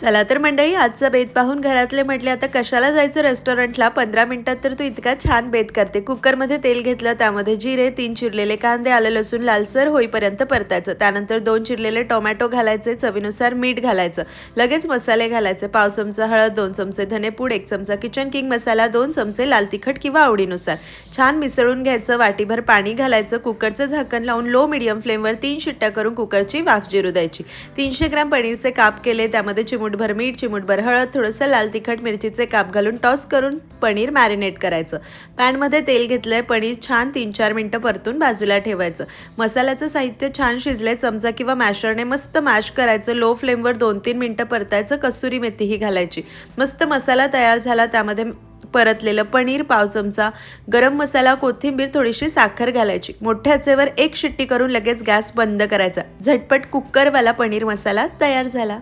चला तर मंडळी आजचा बेत पाहून घरातले म्हटले आता कशाला जायचं रेस्टॉरंटला पंधरा मिनिटात तर तू इतका छान बेत करते. कुकरमध्ये तेल घेतलं त्यामध्ये जिरे तीन चिरलेले कांदे आलं लसूण लालसर होईपर्यंत परतायचं. त्यानंतर दोन चिरलेले टोमॅटो घालायचे चवीनुसार मीठ घालायचं. लगेच मसाले घालायचे पाव चमचा हळद दोन चमचे धनेपूड एक चमचा किचन किंग मसाला दोन चमचे लाल तिखट किंवा आवडीनुसार. छान मिसळून घ्यायचं वाटीभर पाणी घालायचं कुकरचं झाकण लावून लो मिडियम फ्लेमवर तीन शिट्ट्या करून कुकरची वाफ जिरू द्यायची. तीनशे ग्रॅम पनीरचे काप केले त्यामध्ये चिमूटभर मीठ चिमूटभर हळद थोडंसं लाल तिखट मिरचीचे काप घालून टॉस करून पनीर मॅरिनेट करायचं. पॅनमध्ये तेल घेतलं आहे पनीर छान तीन चार मिनटं परतून बाजूला ठेवायचं. मसाल्याचं साहित्य छान शिजले चमचा किंवा मॅशरने मस्त मॅश करायचं. लो फ्लेमवर दोन तीन मिनटं परतायचं कसुरी मेथीही घालायची. मस्त मसाला तयार झाला त्यामध्ये परतलेलं पनीर पाव चमचा गरम मसाला कोथिंबीर थोडीशी साखर घालायची. मोठ्या आचेवर एक शिट्टी करून लगेच गॅस बंद करायचा. झटपट कुकरवाला पनीर मसाला तयार झाला.